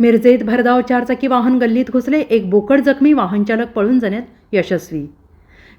मिरजेत भरधाव चारचाकी वाहन गल्लीत घुसले एक बोकड जखमी वाहनचालक पळून जाण्यात यशस्वी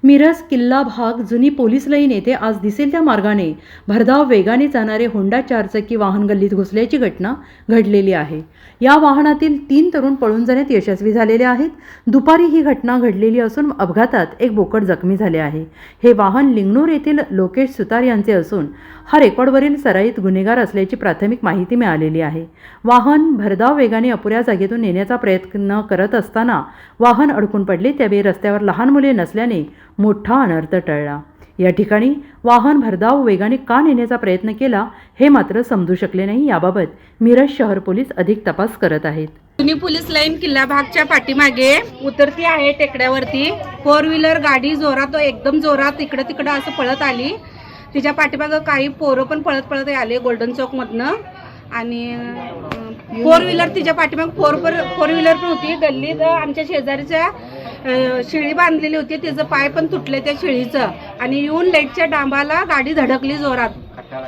मिरज किल्ला भाग जुनी पोलीस लाईन येथे आज दिसेल त्या मार्गाने. भरधाव वेगाने जाणारे होंडा चारचाकी वाहन गल्लीत घुसल्याची घटना घडलेली आहे. या वाहनातील तीन तरुण पळून जाण्यात यशस्वी झालेले आहेत. दुपारी ही घटना घडलेली असून अपघातात एक बोकड जखमी झाले आहे. हे वाहन लिंगणूर येथील लोकेश सुतार यांचे असून हा रेकॉर्डवरील सराईत गुन्हेगार असल्याची प्राथमिक माहिती मिळालेली आहे. वाहन भरधाव वेगाने अपुऱ्या जागेतून नेण्याचा प्रयत्न करत असताना वाहन अडकून पडले. त्यावेळी रस्त्यावर लहान मुले नसल्याने मोठा अनर्थ टळला. या ठिकाणी वाहन भरधाव वेगाने का नेण्याचा प्रयत्न केला हे मात्र समजू शकले नाही. याबाबत मिरज शहर पोलीस अधिक तपास करत आहेत. जुनी पोलीस लाईन किल्ला भागच्या पाठीमागे उतरती आहे टेकड्यावरती. फोर व्हीलर गाडी जोरात एकदम जोरात इकडं तिकडं असं पळत आली. तिच्या पाठीमागं काही पोरं पण पळत पळत आले गोल्डन चौक मधनं. आणि फोर व्हीलर तिच्या पाठीमाग फोर फोर व्हीलर पण होती. गल्लीत आमच्या शेजारीच्या शिळी बांधलेली होती त्याचं पाय पण तुटले त्या शिळीचं. आणि येऊन लाईटच्या डांबाला गाडी धडकली जोरात.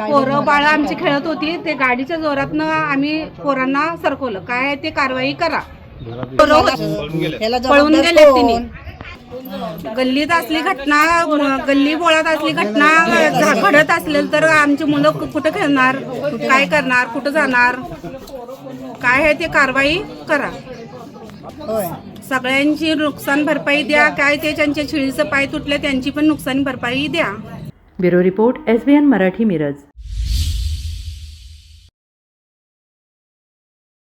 पोरं बाळं आमची खेळत होती ते गाडीच्या जोरातनं आम्ही पोरांना सरकवलं. काय आहे ते कारवाई करा. पळून गेले? तिने. गल्लीत असली घटना गल्ली बोळात असली घटना घडत असेल तर आमची मुलं कुठं खेळणार? काय करणार? कुठं जाणार? काय आहे ते कारवाई करा. सगळ्यांची नुकसान भरपाई द्या काय ते त्यांच्या शिळीचं पाय तुटले त्यांची पण नुकसान भरपाई द्या. Bureau report S B N Marathi Miraj.